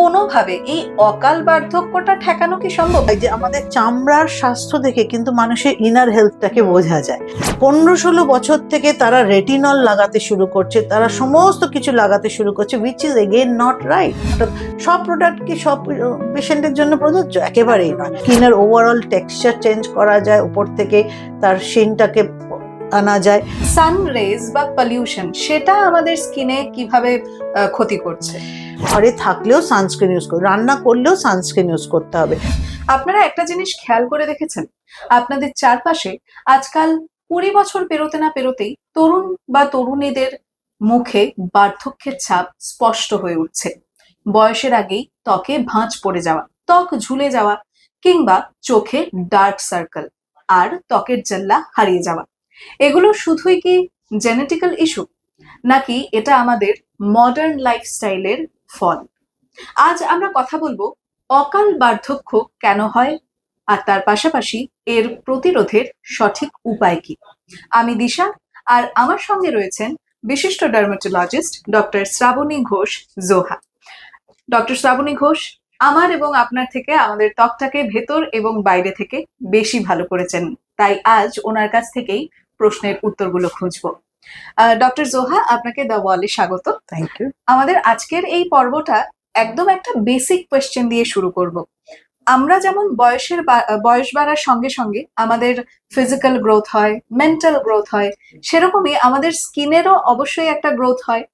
কোনোভাবে এই অকাল বার্ধক্যটা ঠেকানো কি সম্ভব? যে আমাদের চামড়ার স্বাস্থ্য দেখে কিন্তু মানুষের ইনার হেলথটাকে বোঝা যায়। পনেরো ষোলো বছর থেকে তারা রেটিনল লাগাতে শুরু করছে তারা সমস্ত কিছু লাগাতে শুরু করছে which is again not right সব প্রোডাক্ট কি সব পেশেন্টের জন্য প্রযোজ্য? একেবারেই নয়। স্কিনের ওভারঅল টেক্সচার চেঞ্জ করা যায় উপর থেকে তার শিনটাকে আনা যায়। সান রেজ বা পলিউশন সেটা আমাদের স্কিনে কীভাবে ক্ষতি করছে? ঘরে থাকলেও সানস্ক্রিন ইউজ করবে রান্না করলেও সানস্ক্রিন ইউজ করতে হবে। আপনারা একটা জিনিস খেয়াল করে দেখেছেন? আপনাদের চারপাশে আজকাল কুড়ি বছর পেরোতে না পেরোতেই তরুণ বা তরুণীদের মুখে বার্ধক্যের ছাপ স্পষ্ট হয়ে উঠছে। বয়সের আগেই ত্বকে ভাঁজ পড়ে যাওয়া, ত্বক ঝুলে যাওয়া কিংবা চোখে ডার্ক সার্কেল আর ত্বকের জেল্লা হারিয়ে যাওয়া। এগুলো শুধুই কি জেনেটিক্যাল ইস্যু নাকি এটা আমাদের মডার্ন লাইফস্টাইলের ফল। আজ আমরা কথা বলব, অকাল বার্ধক্য কেন হয়? আর তার পাশাপাশি এর প্রতিরোধের সঠিক উপায় কি? আমি দিশা, আর আমার সঙ্গে রয়েছেন বিশিষ্ট dermatologist doctor Shrabani Ghosh Joha. Doctor Shrabani Ghosh, আমার এবং আপনার থেকে আমাদের ত্বকটাকে ভেতর এবং বাইরে থেকে বেশি ভালো করেছেন। তাই আজ ওনার কাছ থেকেই প্রশ্নের উত্তরগুলো খুঁজবো। ডক্টর জোহা আপনাকে দ্য ওয়ালে স্বাগত থ্যাংক ইউ আমাদের আজকের এই পর্বটা একদম একটা বেসিক কোয়েশ্চেন দিয়ে শুরু করব। আমরা যেমন বয়সের বয়স বাড়ার সঙ্গে সঙ্গে আমাদের ফিজিক্যাল গ্রোথ হয় মেন্টাল গ্রোথ হয় সেরকমই আমাদের স্কিনেরও অবশ্যই একটা গ্রোথ হয়।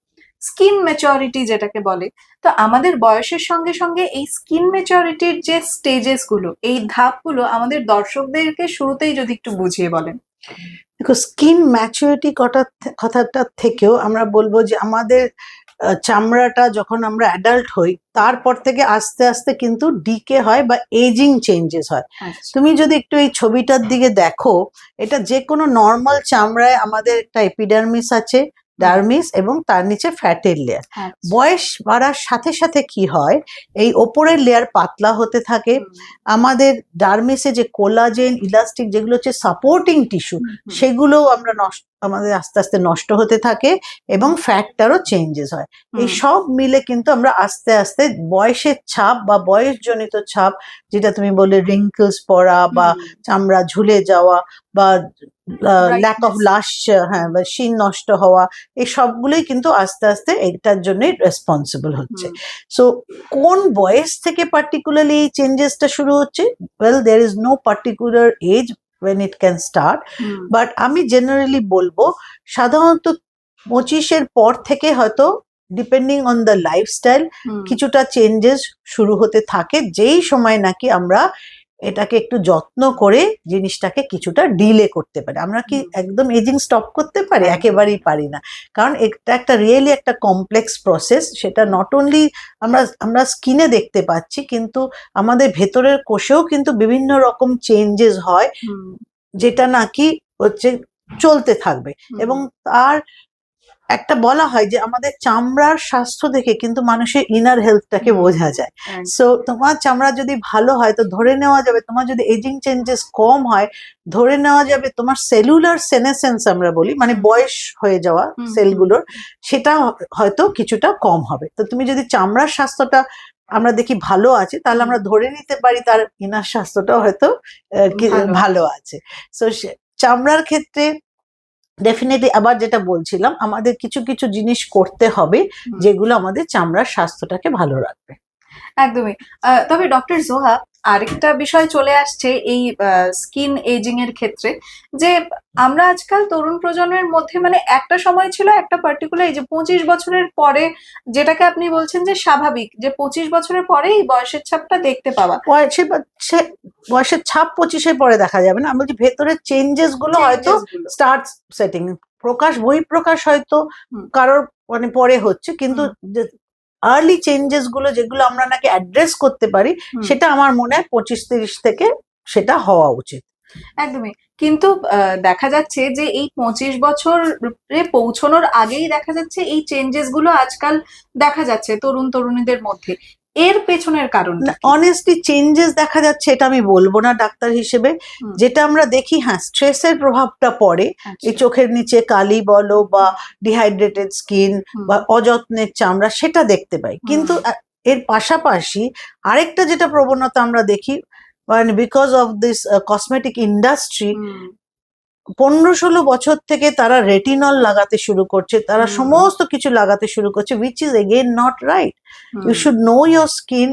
স্কিন ম্যাচুরিটি যেটাকে বলে তো আমাদের বয়সের সঙ্গে সঙ্গে এই স্কিন ম্যাচুরিটির যে স্টেজেসগুলো এই ধাপগুলো আমাদের দর্শকদেরকে শুরুতেই যদি একটু বুঝিয়ে বলেন। দেখো স্কিন ম্যাচুরিটি কটা কথাটার থেকেও আমরা বলব যে আমাদের চামড়াটা যখন আমরা অ্যাডাল্ট হই তারপর থেকে আস্তে আস্তে কিন্তু ডিকে হয় বা এজিং চেঞ্জেস হয়। তুমি যদি একটু এই ছবিটার দিকে দেখো এটা যে কোনো নর্মাল চামড়ায় আমাদের একটা এপিডার্মিস আছে ডার্মিস এবং তার নিচে ফ্যাটের লেয়ার বয়স বাড়ার সাথে সাথে কি হয় এই ওপরের লেয়ার পাতলা হতে থাকে। আমাদের ডার্মিসে যে কোলাজেন ইলাস্টিক যেগুলো হচ্ছে সাপোর্টিং টিস্যু সেগুলোও আমরা নষ্ট আমাদের আস্তে আস্তে নষ্ট হতে থাকে এবং ফ্যাটটারও চেঞ্জেস হয়। এই সব মিলে কিন্তু আমরা আস্তে আস্তে বয়সের ছাপ বা বয়সজনিত ছাপ যেটা তুমি বলে রিঙ্কলস পড়া বা চামড়া ঝুলে যাওয়া বা ল্যাক অফ লাশ হ্যাঁ বা শিন নষ্ট হওয়া এই সবগুলোই কিন্তু আস্তে আস্তে এটার জন্যই রেসপন্সিবল হচ্ছে। সো কোন বয়স থেকে পার্টিকুলারলি এই চেঞ্জেসটা শুরু হচ্ছে? Well there is no particular age when it can start but আমি জেনারেলি বলব সাধারণত পঁচিশের পর থেকে হয়তো ডিপেন্ডিং অন দ্য লাইফস্টাইল কিছুটা চেঞ্জেস শুরু হতে থাকে যেই সময় নাকি আমরা এটাকে একটু যত্ন করে জিনিসটাকে কিছুটা ডিলে করতে পারি। আমরা কি একদম এজিং স্টপ করতে পারি? একেবারেই পারি না। কারণ এটা একটা রিয়েলি একটা কমপ্লেক্স প্রসেস সেটা নট অনলি আমরা আমরা স্কিনে দেখতে পাচ্ছি কিন্তু আমাদের ভেতরের কোষেও কিন্তু বিভিন্ন রকম চেঞ্জেস হয় যেটা নাকি হচ্ছে চলতে থাকবে। এবং তার একটা বলা হয় যে আমাদের চামড়ার স্বাস্থ্য দেখে কিন্তু মানুষের ইনার হেলথটাকে বোঝা যায়। সো তোমার চামড়া যদি ভালো হয় তো ধরে নেওয়া যাবে তোমার যদি এজিং চেঞ্জেস কম হয় ধরে নেওয়া যাবে তোমার সেলুলার সেনেসেন্স আমরা বলি মানে বয়স হয়ে যাওয়া সেলগুলোর সেটা হয়তো কিছুটা কম হবে। তো তুমি যদি চামড়ার স্বাস্থ্যটা আমরা দেখি ভালো আছে তাহলে আমরা ধরে নিতে পারি তার ইনার স্বাস্থ্যটাও হয়তো ভালো ভালো আছে। সো চামড়ার ক্ষেত্রে ডেফিনেটলি আবার যেটা বলছিলাম আমাদের কিছু কিছু জিনিস করতে হবে যেগুলো আমাদের চামড়ার স্বাস্থ্যটাকে ভালো রাখবে। একদমই। আহ, তবে ডক্টর জোহা আরেকটা বিষয় চলে আসছে এই স্কিন এজিং এর ক্ষেত্রে যে আমরা আজকাল তরুণ প্রজন্মের মধ্যে মানে একটা সময় ছিল একটা পার্টিকুলার এই যে পঁচিশ বছরের পরে যেটাকে আপনি বলছেন যে স্বাভাবিক যে পঁচিশ বছরের পরেই বয়সের ছাপটা দেখতে পাওয়া। বয়সের ছাপ পঁচিশের পরে দেখা যাবে না। আমি বলছি ভেতরের চেঞ্জেসগুলো হয়তো স্টার্ট সেটিং প্রকাশ বই প্রকাশ হয়তো কারোর মানে পরে হচ্ছে কিন্তু আর্লি চেঞ্জেসগুলো যেগুলো আমরা নাকি অ্যাড্রেস করতে পারি সেটা আমার মনে হয় পঁচিশ তিরিশ থেকে সেটা হওয়া উচিত। একদমই। কিন্তু দেখা যাচ্ছে যে এই পঁচিশ বছরে পৌঁছানোর আগেই দেখা যাচ্ছে এই চেঞ্জেসগুলো আজকাল দেখা যাচ্ছে তরুণ তরুণীদের মধ্যে। এর পেছনের কারণ অনেস্টলি চেঞ্জেস দেখা যাচ্ছে এটা আমি বলব না ডাক্তার হিসেবে। যেটা আমরা দেখি হ্যাঁ স্ট্রেসের প্রভাবটা পড়ে। এই চোখের নিচে কালি বলো বা ডিহাইড্রেটেড স্কিন বা অযত্নের চামড়া সেটা দেখতে পাই। কিন্তু এর পাশাপাশি আরেকটা যেটা প্রবণতা আমরা দেখি মানে because of this cosmetic industry পনেরো ষোলো বছর থেকে তারা রেটিনল লাগাতে শুরু করছে তারা সমস্ত কিছু লাগাতে শুরু করছে which is again not right you should know your skin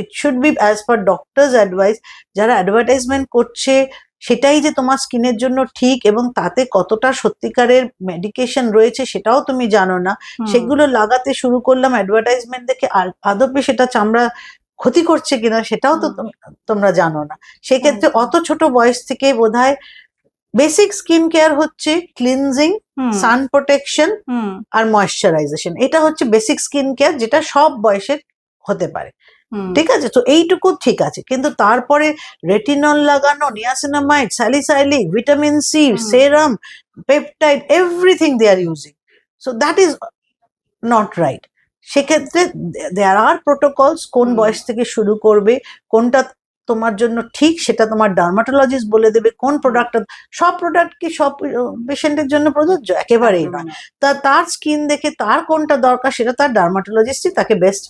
it should be as per doctor's advice যারা অ্যাডভার্টাইজমেন্ট করছে সেটাই যে তোমার স্কিনের জন্য ঠিক এবং তাতে কতটা সত্যিকারের মেডিকেশন রয়েছে সেটাও তুমি জানো না। সেগুলো লাগাতে শুরু করলাম অ্যাডভার্টাইজমেন্ট দেখে আদপে সেটা চামড়া ক্ষতি করছে কিনা সেটাও তো তোমরা জানো না। সেক্ষেত্রে অত ছোট বয়স থেকে বোধহয় বেসিক স্কিন কেয়ার হচ্ছে ক্লিনজিং সান প্রোটেকশন আর ময়শ্চারাইজেশন এটা হচ্ছে বেসিক স্কিন কেয়ার যেটা সব বয়সের হতে পারে। ঠিক আছে? তো এইটুকু ঠিক আছে। কিন্তু তারপরে রেটিনল লাগানো niacinamide salicylic vitamin C serum peptide everything they are using so that is not right সেক্ষেত্রে দেয়ার আর প্রোটোকলস কোন বয়স থেকে শুরু করবে কোনটা তোমার জন্য ঠিক সেটা তোমার ডার্মাটোলজিস্ট বলে দেবে কোন প্রোডাক্টটা সব প্রোডাক্ট কি সব পেশেন্টের জন্য প্রযোজ্য? একেবারেই নয়। না। তা তার স্কিন দেখে তার কোনটা দরকার সেটা তার ডার্মাটোলজিস্টই তাকে বেস্ট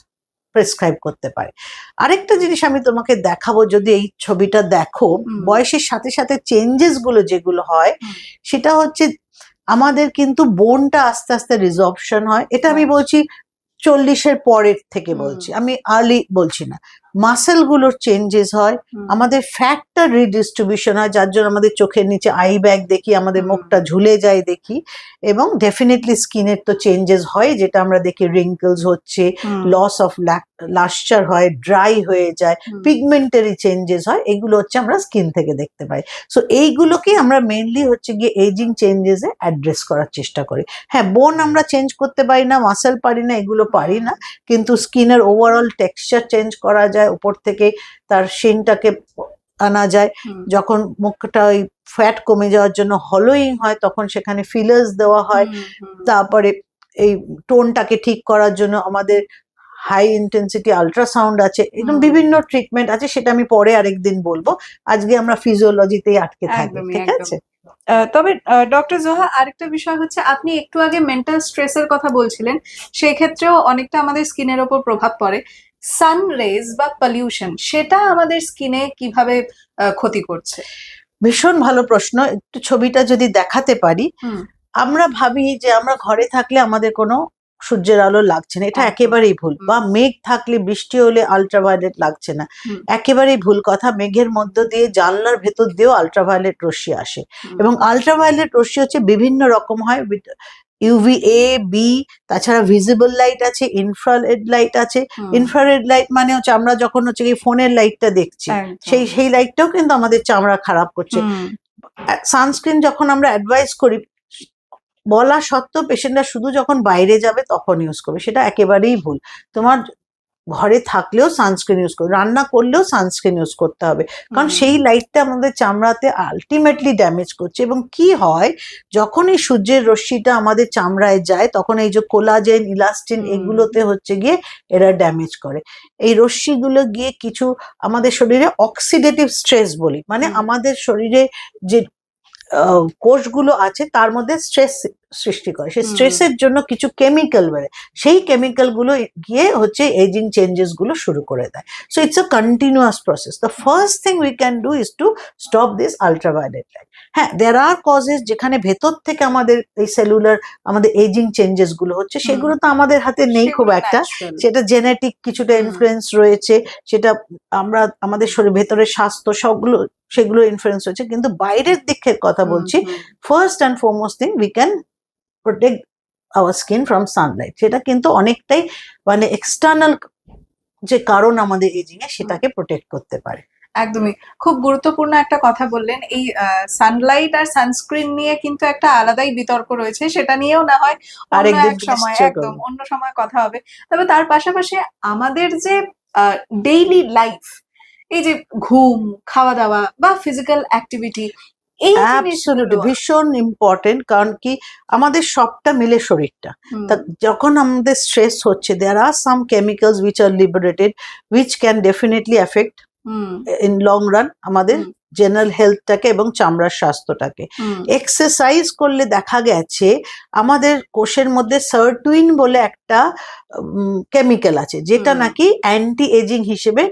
প্রেসক্রাইব করতে পারে। আরেকটা জিনিস আমি তোমাকে দেখাবো যদি এই ছবিটা দেখো। বয়সের সাথে সাথে চেঞ্জেসগুলো যেগুলো হয় সেটা হচ্ছে আমাদের কিন্তু বোনটা আস্তে আস্তে রিজর্পশন হয়। এটা আমি। বলছি চল্লিশের পরের থেকে বলছি। আমি আর্লি বলছি না। মাসেলগুলোর চেঞ্জেস হয় আমাদের ফ্যাটটা রিডিস্ট্রিবিউশন হয় যার জন্য আমাদের চোখের নিচে আই ব্যাগ দেখি আমাদের মুখটা ঝুলে যায় দেখি এবং ডেফিনেটলি স্কিনের তো চেঞ্জেস হয় যেটা আমরা দেখি রিঙ্কলস হচ্ছে লস অফ লাস্টার হয় ড্রাই হয়ে যায় পিগমেন্টারি চেঞ্জেস হয় এগুলো হচ্ছে আমরা স্কিন থেকে দেখতে পাই। সো এইগুলোকে আমরা মেনলি হচ্ছে গিয়ে এজিং চেঞ্জেস এ অ্যাড্রেস করার চেষ্টা করি। হ্যাঁ বোন আমরা চেঞ্জ করতে পারি না মাসেল পারি না এগুলো পারি না কিন্তু স্কিনের ওভারঅল টেক্সচার চেঞ্জ করা যায় উপর থেকে তার শিনটাকে আনা যায়। যখন মুখটা ওই ফ্যাট কমে যাওয়ার জন্য হলোইং হয় তখন সেখানে ফিলার্স দেওয়া হয়। তারপরে এই টোনটাকে ঠিক করার জন্য আমাদের হাই ইন্টেন্সিটি আল্ট্রাসাউন্ড আছে। এরকম বিভিন্ন ট্রিটমেন্ট আছে সেটা আমি পরে আরেকদিন বলব। আজকে আমরা ফিজিওলজিতেই আটকে থাকি ঠিক আছে? তবে ডক্টর জোহা আরেকটা বিষয় হচ্ছে আপনি একটু আগে মেন্টাল স্ট্রেসের কথা বলছিলেন সেই ক্ষেত্রেও অনেকটা আমাদের স্কিনের ওপর প্রভাব পড়ে। সান রেজ বা পলিউশন সেটা আমাদের স্কিনে কীভাবে ক্ষতি করছে? ভীষণ ভালো প্রশ্ন। একটু ছবিটা যদি দেখাতে পারি। আমরা ভাবি যে আমরা ঘরে থাকলে আমাদের কোনো সূর্যের আলো লাগছে না। এটা একেবারেই ভুল। বা মেঘ থাকলে বৃষ্টি হলে আলট্রাভায়োলেট লাগছে না। একেবারেই ভুল কথা। মেঘের মধ্য দিয়ে জানলার ভেতর দিয়েও আলট্রাভায়োলেট রশ্মি আসে। এবং আলট্রাভায়োলেট রশ্মি হচ্ছে বিভিন্ন রকম হয়। ইউভি এ বি তাছাড়া ভিজিবল লাইট আছে ইনফ্রারেড লাইট আছে। ইনফ্রারেড লাইট মানে হচ্ছে আমরা যখন হচ্ছে কি ফোনের লাইটটা দেখছি সেই সেই লাইটটাও কিন্তু আমাদের চামড়া খারাপ করছে। সানস্ক্রিন যখন আমরা অ্যাডভাইস করি বলা সত্ত্বেও পেশেন্টরা শুধু যখন বাইরে যাবে তখন ইউজ করবে সেটা একেবারেই ভুল। তোমার ঘরে থাকলেও সানস্ক্রিন ইউজ করবে রান্না করলেও সানস্ক্রিন ইউজ করতে হবে। কারণ সেই লাইটটা আমাদের চামড়াতে আলটিমেটলি ড্যামেজ করছে এবং কি হয় যখন এই সূর্যের রশ্মিটা আমাদের চামড়ায় যায় তখন এই যে কোলাজেন ইলাস্টিন এগুলোতে হচ্ছে গিয়ে এরা ড্যামেজ করে। এই রশ্মিগুলো গিয়ে কিছু আমাদের শরীরে অক্সিডেটিভ স্ট্রেস বলি মানে আমাদের শরীরে যে কোষগুলো আছে তার মধ্যে স্ট্রেস সৃষ্টি করে। সেই স্ট্রেসের জন্য কিছু কেমিক্যাল বেড়ে সেই কেমিক্যালগুলো গিয়ে হচ্ছে এজিং চেঞ্জেসগুলো শুরু করে দেয়। So it's a continuous process the first thing we can do is to stop this ultraviolet light হ্যাঁ দেয়ার আর কজেস যেখানে ভেতর থেকে আমাদের এই সেলুলার আমাদের এজিং চেঞ্জেসগুলো হচ্ছে সেগুলো তো আমাদের হাতে নেই খুব একটা। সেটা জেনেটিক কিছুটা ইনফ্লুয়েন্স রয়েছে সেটা আমরা আমাদের শরীর ভেতরের স্বাস্থ্য সবগুলো সেগুলো ইনফ্লুয়েন্স রয়েছে কিন্তু বাইরের দিকের কথা বলছি first and foremost thing we can protect our skin from sunlight সেটা কিন্তু অনেকটাই মানে এক্সটার্নাল যে কারণ আমাদের এজিং এ সেটাকে প্রোটেক্ট করতে পারে। একদমই। খুব গুরুত্বপূর্ণ একটা কথা বললেন এই সানলাইট আর সানস্ক্রিন নিয়ে কিন্তু একটা আলাদাই বিতর্ক রয়েছে সেটা নিয়েও না হয় অন্য এক সময় একদম অন্য সময় কথা হবে। তবে তার পাশাপাশি আমাদের যে ডেইলি লাইফ এই যে ঘুম খাওয়া দাওয়া বা ফিজিক্যাল অ্যাক্টিভিটি এই ভীষণ ইম্পর্টেন্ট কারণ কি আমাদের সবটা মিলে শরীরটা। যখন আমাদের স্ট্রেস হচ্ছে there are some chemicals which are liberated which can definitely effect in long run আমাদের। জেনারেল হেলথটাকে এবং চামড়ার স্বাস্থ্যটাকে। এক্সারসাইজ করলে দেখা গেছে আমাদের কোষের মধ্যে সার্টুইন বলে একটা কেমিক্যাল আছে যেটা নাকি অ্যান্টি এজিং হিসেবে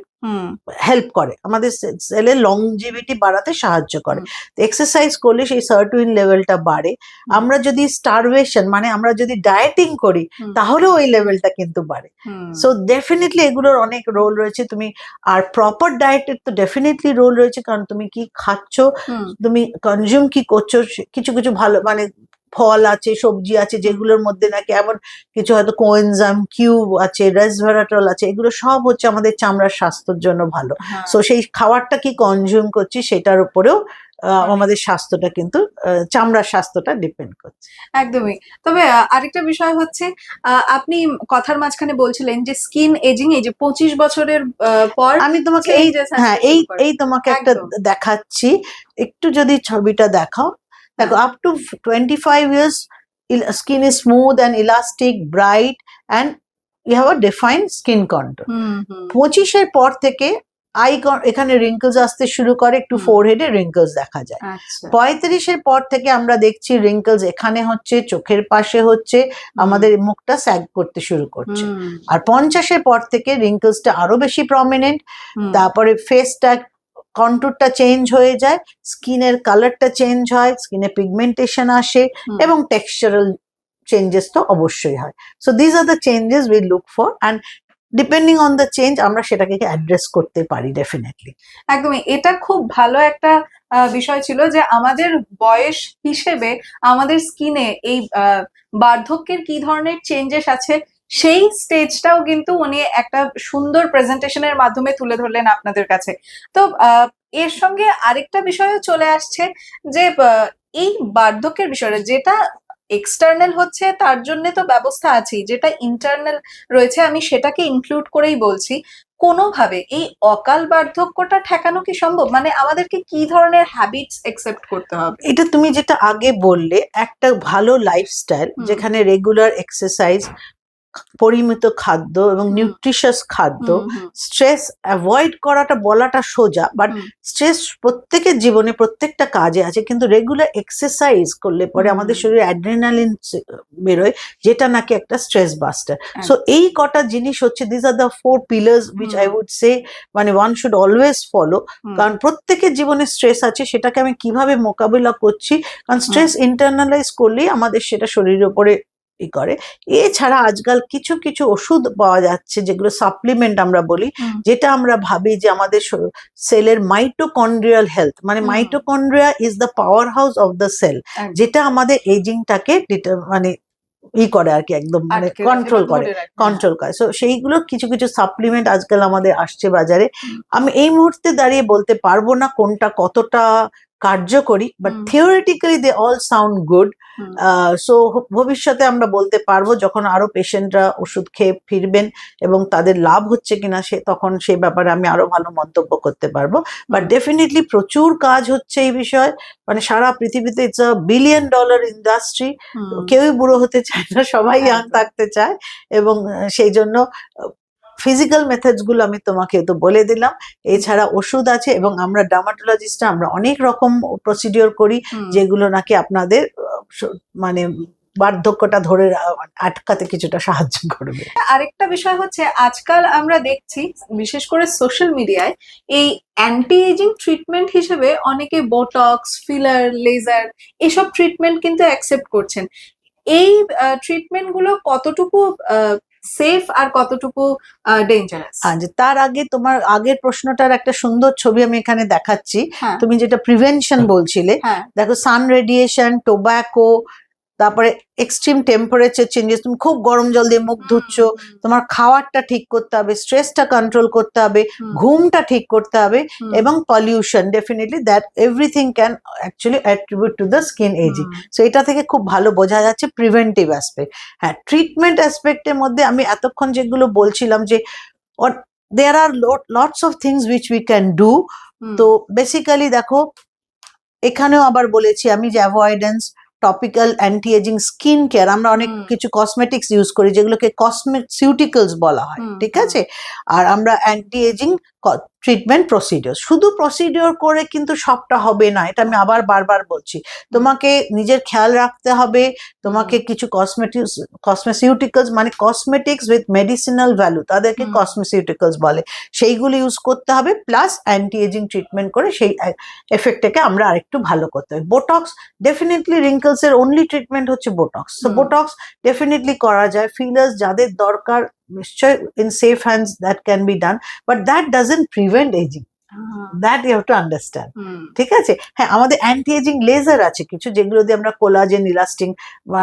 হেল্প করে। আমাদের সেলের লংজিভিটি বাড়াতে সাহায্য করে। এক্সারসাইজ করলে সেই সার্টুইন লেভেলটা বাড়ে। আমরা যদি স্টারভেশন মানে আমরা যদি ডায়েটিং করি হুম, তাহলেও ওই লেভেলটা কিন্তু বাড়ে। সো ডেফিনেটলি এগুলোর অনেক রোল রয়েছে। তুমি আর প্রপার ডায়েটের তো ডেফিনেটলি রোল রয়েছে। কারণ তুমি কি খাচ্ছ তুমি কনজিউম কি করছ কিছু কিছু ভালো মানে ফল আছে সবজি আছে যেগুলোর মধ্যে নাকি এমন কিছু হয়তো কোয়েনজাম কিউব আছে রেসভেরাটল আছে এগুলো সব হচ্ছে আমাদের চামড়ার স্বাস্থ্যের জন্য ভালো। হ্যাঁ। সো সেই খাবারটা কি কনজিউম করছি সেটার উপরেও আমাদের স্বাস্থ্যটা কিন্তু চামড়ার স্বাস্থ্যটা ডিপেন্ড করছে। একদমই। তবে আরেকটা বিষয় হচ্ছে আহ, আপনি কথার মাঝখানে বলছিলেন যে স্কিন এজিং এই যে পঁচিশ বছরের পর আমি তোমাকে এই হ্যাঁ এই এই তোমাকে একটা দেখাচ্ছি। একটু যদি ছবিটা দেখাও দেখো up to twenty five years skin is smooth and elastic bright and you have a defined skin control পঁচিশের পর থেকে আই এখানে রিঙ্কলস আসতে শুরু করে একটু হুম। ফোরহেডে রিঙ্কলস দেখা যায়। আচ্ছা। পঁয়ত্রিশের পর থেকে আমরা দেখছি রিঙ্কলস এখানে হচ্ছে চোখের পাশে হচ্ছে আমাদের মুখটা স্যাগ করতে শুরু করছে। আর পঞ্চাশের পর থেকে রিঙ্কলসটা আরও বেশি প্রমিনেন্ট তারপরে ফেসটা কন্টুরটা চেঞ্জ হয়ে যায় স্কিনের কালারটা চেঞ্জ হয় স্কিনে পিগমেন্টেশন আসে এবং টেক্সচারাল চেঞ্জেস তো অবশ্যই হয়। So these are the changes we look for and depending on the change আমরা সেটাকে অ্যাড্রেস করতে পারি ডেফিনেটলি একদমই। এটা খুব ভালো একটা বিষয় ছিল যে আমাদের বয়স হিসেবে আমাদের স্কিনে এই বার্ধক্যের কি ধরনের চেঞ্জেস আছে সেই স্টেজটাও কিন্তু উনি একটা সুন্দর প্রেজেন্টেশনের মাধ্যমে তুলে ধরলেন আপনাদের কাছে। তো এর সঙ্গে আরেকটা বিষয়ও চলে আসছে যে এই বার্ধক্যের বিষয়টা যেটা এক্সটার্নাল হচ্ছে তার জন্য তো ব্যবস্থা আছেই। যেটা ইন্টারনাল রয়েছে আমি সেটাকে ইনক্লুড করেই বলছি। কোনোভাবে এই অকাল বার্ধক্যটা ঠেকানো কি সম্ভব? মানে আমাদেরকে কি ধরনের হ্যাবিটস একসেপ্ট করতে হবে? এটা তুমি যেটা আগে বললে একটা ভালো লাইফস্টাইল যেখানে রেগুলার এক্সারসাইজ পরিমিত খাদ্য এবং হুম। নিউট্রিশাস খাদ্য স্ট্রেস অ্যাভয়েড করাটা বলাটা সোজা বাট স্ট্রেস প্রত্যেকের জীবনে প্রত্যেকটা কাজে আছে কিন্তু রেগুলার এক্সারসাইজ করলে পরে আমাদের শরীরে অ্যাড্রেনালিন বেরোয় যেটা নাকি একটা স্ট্রেস বাস্টার। সো এই কটা জিনিস হচ্ছে this are the four pillars which I would say মানে ওয়ান শুড অলওয়েজ ফলো কারণ প্রত্যেকের জীবনে স্ট্রেস আছে সেটাকে আমি কীভাবে মোকাবিলা করছি কারণ স্ট্রেস ইন্টারনালাইজ করলেই আমাদের সেটা শরীরের উপরে ই করে। এছাড়া আজকাল কিছু কিছু ওষুধ পাওয়া যাচ্ছে যেগুলো সাপ্লিমেন্ট আমরা বলি যেটা আমরা ভাবি যে আমাদের সেলের মাইটোকন্ড্রিয়াল হেলথ মানে। Mitochondria is the power house of the cell যেটা আমাদের এজিংটাকে মানে ই করে আর কি একদম মানে কন্ট্রোল করে কন্ট্রোল করে। সো সেইগুলো কিছু কিছু সাপ্লিমেন্ট আজকাল আমাদের আসছে বাজারে। আমি এই মুহূর্তে দাঁড়িয়ে বলতে পারব না কোনটা কতটা কার্যকরী but theoretically they all sound good so ভবিষ্যতে আমরা বলতে পারব যখন আরও পেশেন্টরা ওষুধ খেয়ে ফিরবেন এবং তাদের লাভ হচ্ছে কিনা সে তখন সেই ব্যাপারে আমি আরও ভালো মন্তব্য করতে পারব। বাট ডেফিনেটলি প্রচুর কাজ হচ্ছে এই বিষয়ে। মানে সারা পৃথিবীতে it's a billion dollar industry কেউই বুড়ো হতে চায় না সবাই ইয়াং থাকতে চায় এবং সেই জন্য ফিজিক্যাল মেথডসগুলো আমি তোমাকে তো বলে দিলাম। এছাড়া ওষুধ আছে এবং আমরা ডার্মাটোলজিস্টরা আমরা অনেক রকম প্রসিডিওর করি যেগুলো নাকি আপনাদের মানে বার্ধক্যটা ধরে আটকাতে কিছুটা সাহায্য করবে। আরেকটা বিষয় হচ্ছে আজকাল আমরা দেখছি বিশেষ করে সোশ্যাল মিডিয়ায় এই অ্যান্টি এজিং ট্রিটমেন্ট হিসেবে অনেকে বোটক্স ফিলার লেজার এসব ট্রিটমেন্ট কিন্তু অ্যাকসেপ্ট করছেন। এই ট্রিটমেন্টগুলো কতটুকু সেফ আর কতটুকু ডেঞ্জারাস আর তার আগে তোমার আগের প্রশ্নটার একটা সুন্দর ছবি আমি এখানে দেখাচ্ছি। হ্যাঁ। তুমি যেটা প্রিভেনশন বলছিলে হ্যাঁ। দেখো সান রেডিয়েশন টোব্যাকো তারপরে এক্সট্রিম টেম্পারেচার চেঞ্জেস তুমি খুব গরম জল দিয়ে মুখ ধুচ্ছ তোমার খাওয়ারটা ঠিক করতে হবে স্ট্রেসটা কন্ট্রোল করতে হবে ঘুমটা ঠিক করতে হবে এবং pollution definitely that everything can actually attribute to the skin ageing so এটা থেকে খুব ভালো বোঝা যাচ্ছে প্রিভেন্টিভ অ্যাসপেক্ট হ্যাঁ ট্রিটমেন্ট অ্যাসপেক্টের মধ্যে আমি এতক্ষণ যেগুলো বলছিলাম যে there are lots of things which we can do তো বেসিক্যালি দেখো এখানেও আবার বলেছি আমি যে avoidance topical anti ageing skin care আমরা অনেক কিছু কসমেটিক্স ইউজ করি যেগুলোকে কসমেটিউটিক্যালস বলা হয় ঠিক আছে? আর আমরা অ্যান্টি এজিং ট্রিটমেন্ট প্রসিডিওর শুধু প্রসিডিওর করে কিন্তু সবটা হবে না এটা আমি আবার বারবার বলছি। তোমাকে নিজের খেয়াল রাখতে হবে তোমাকে কিছু কসমেটিক্স কসমেসিউটিক্যালস মানে কসমেটিক্স উইথ মেডিসিনাল ভ্যালু তাদেরকে। কসমেসিউটিক্যালস বলে। সেইগুলো ইউজ করতে হবে প্লাস অ্যান্টি এজিং ট্রিটমেন্ট করে সেই এফেক্টটাকে আমরা আরেকটু ভালো করতে হবে। বোটক্স ডেফিনেটলি রিঙ্কলস এর অনলি ট্রিটমেন্ট হচ্ছে বোটক্স তো বোটক্স ডেফিনেটলি করা যায়। ফিলার্স যাদের দরকার safe hands that can be done but that doesn't prevent ageing ah, that you have to understand ঠিক আছে? হ্যাঁ আমাদের অ্যান্টি এজিং লেজার আছে কিছু যেগুলো দিয়ে আমরা কোলাজেন ইলাস্টিং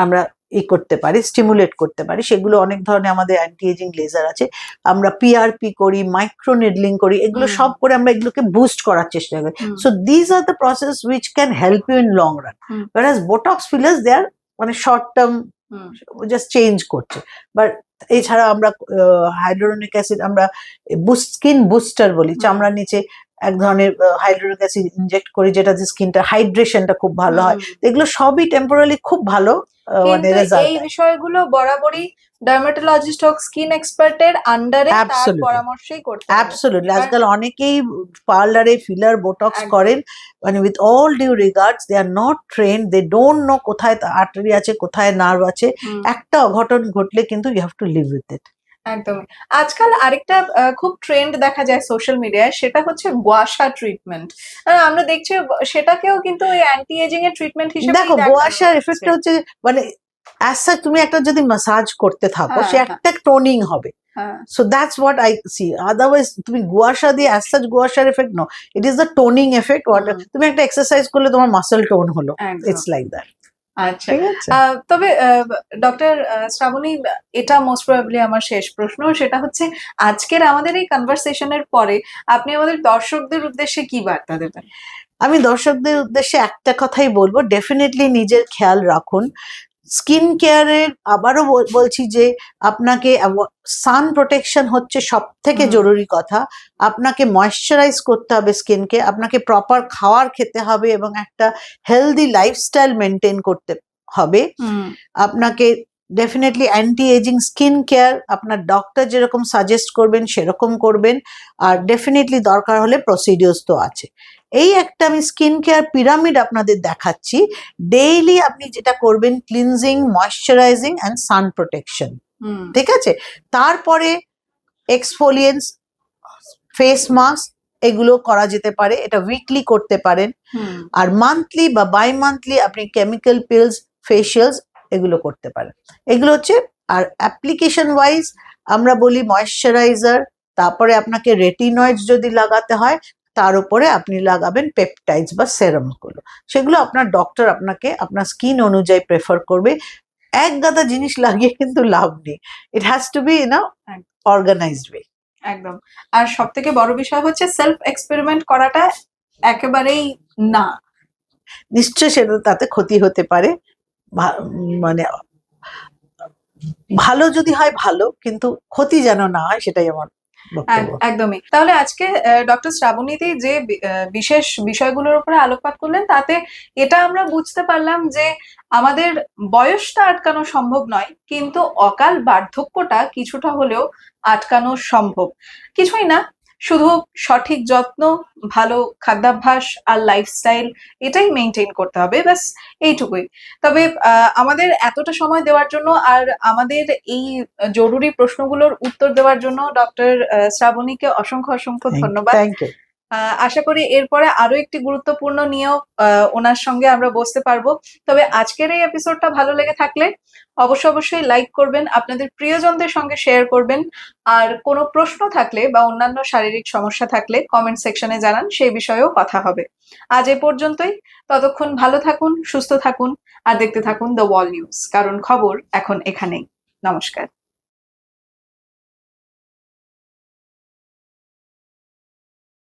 আমরা ই করতে পারি স্টিমুলেট করতে পারি সেগুলো অনেক ধরনের আমাদের অ্যান্টি এজিং লেজার আছে। আমরা পিআরপি করি মাইক্রো নিডলিং করি এগুলো সব করে আমরা এগুলোকে বুস্ট করার চেষ্টা করি। So these are the process which can help you in long run whereas Botox fillers they are মানে শর্ট টার্ম জাস্ট চেঞ্জ করছে। বাট এছাড়া আমরা হাইড্রোনিক অ্যাসিড আমরা স্কিন বুস্টার বলি। চামড়ার নিচে এক ধরনের হাইড্রোনিক অ্যাসিড ইনজেক্ট করি যেটা যে স্কিনটা হাইড্রেশনটা খুব ভালো হয়। এগুলো সবই টেম্পোরারি খুব ভালো মানে এই বিষয়গুলো বরাবরই ডার্মাটোলজিস্ট হোক স্কিন এক্সপার্টের আন্ডারে তার. পরামর্শেই করতে হবে। অ্যাবসোলুটলি আজকাল অনেকেই পার্লারে ফিলার বোটক্স করেন মানে with all due regards they are not train they don't know কোথায় আর্টারি আছে কোথায় নার্ভ আছে। একটা অঘটন ঘটলে কিন্তু you have to live with it একদমই। আজকাল আরেকটা খুব ট্রেন্ড দেখা যায় সোশ্যাল মিডিয়ায় সেটা হচ্ছে গোয়াশা ট্রিটমেন্ট আমরা দেখছি সেটাকেও কিন্তু ওই অ্যান্টি এজিং এর ট্রিটমেন্ট হিসেবে দেখো গোয়াশার এফেক্ট হচ্ছে মানে অ্যাজ তুমি একটা যদি মাসাজ করতে থাকো হ্যাঁ, সে একটা টোনিং হবে। হ্যাঁ। So that's what I see otherwise তুমি গুয়াশা দিয়ে as such গুয়াশার effect no it is the toning effect তুমি একটা এক্সারসাইজ করলে তোমার মাসেল টোন হলো। ইটস লাইক দ্যাট আচ্ছা। তবে ডক্টর শ্রাবণী এটা মোস্ট প্রবাবলি আমার শেষ প্রশ্ন সেটা হচ্ছে আজকের আমাদের এই কনভারসেশনের পরে আপনি আমাদের দর্শকদের উদ্দেশ্যে কি বার্তা দেবেন? আমি দর্শকদের উদ্দেশ্যে একটা কথাই বলব ডেফিনেটলি নিজের খেয়াল রাখুন। স্কিন কেয়ারের আবারও বলছি যে আপনাকে সান প্রোটেকশন হচ্ছে সব থেকে জরুরি কথা। আপনাকে ময়শ্চারাইজ করতে হবে স্কিনকে আপনাকে প্রপার খাওয়ার খেতে হবে এবং একটা হেলদি লাইফস্টাইল মেনটেন করতে হবে। আপনাকে definitely anti ageing skin care আপনার ডক্টর যেরকম সাজেস্ট করবেন সেরকম করবেন। আর ডেফিনেটলি দরকার হলে প্রসিডিওর্স তো আছে। এই একটা আমি স্কিন কেয়ার পিরামিড আপনাদের দেখাচ্ছি। ডেইলি আপনি যেটা করবেন cleansing moisturising and sun protection ঠিক আছে? তারপরে এক্সফোলিয়েন্স ফেস মাস্ক এগুলো করা যেতে পারে। এটা উইকলি করতে পারেন। আর মান্থলি বা বাই মান্থলি আপনি কেমিক্যাল পিলস ফেশিয়ালস এগুলো করতে পারেন। এগুলো হচ্ছে আর অ্যাপ্লিকেশন ওয়াইজ আমরা বলি ময়শ্চারাইজার তারপরে আপনাকে রেটিনয়েডস যদি লাগাতে হয় তার উপরে আপনি লাগাবেন পেপটাইডস বা সেরামগুলো সেগুলো আপনার ডক্টর আপনাকে আপনার স্কিন অনুযায়ী প্রেফার করবে। এক গাদা জিনিস লাগিয়ে কিন্তু লাভ নেই। It has to be in organised way একদম। আর সব থেকে বড় বিষয় হচ্ছে সেলফ এক্সপেরিমেন্ট করাটা একেবারেই না। নিশ্চয় সেটা তাতে ক্ষতি হতে পারে। মানে ভালো যদি হয় ভালো কিন্তু ক্ষতি যেন না হয় সেটাই আমার একদমই। তাহলে আজকে ডক্টর শ্রাবণীতি যে বিশেষ বিষয়গুলোর উপরে আলোকপাত করলেন, তাতে এটা আমরা বুঝতে পারলাম যে আমাদের বয়সটা আটকানো সম্ভব নয়, কিন্তু অকাল বার্ধক্যটা কিছুটা হলেও আটকানো সম্ভব। কিছুই না শুধু সঠিক যত্ন ভালো খাদ্যাভ্যাস আর লাইফস্টাইল এটাই মেনটেন করতে হবে ব্যাস এইটুকুই। তবে আহ, আমাদের এতটা সময় দেওয়ার জন্য আর আমাদের এই জরুরি প্রশ্নগুলোর উত্তর দেওয়ার জন্য ডক্টর শ্রাবণীকে অসংখ্য অসংখ্য ধন্যবাদ। থ্যাংক ইউ আহ, আশা করি এরপরে আরও একটি গুরুত্বপূর্ণ নিয়েও ওনার সঙ্গে আমরা বসতে পারব। তবে আজকের এই এপিসোডটা ভালো লেগে থাকলে অবশ্যই অবশ্যই লাইক করবেন, আপনাদের প্রিয়জনদের সঙ্গে শেয়ার করবেন। আর কোনো প্রশ্ন থাকলে বা অন্যান্য শারীরিক সমস্যা থাকলে কমেন্ট সেকশনে জানান, সেই বিষয়েও কথা হবে। আজ এ পর্যন্তই। ততক্ষণ ভালো থাকুন, সুস্থ থাকুন, আর দেখতে থাকুন দ্য ওয়াল নিউজ কারণ খবর এখন এখানেই। নমস্কার।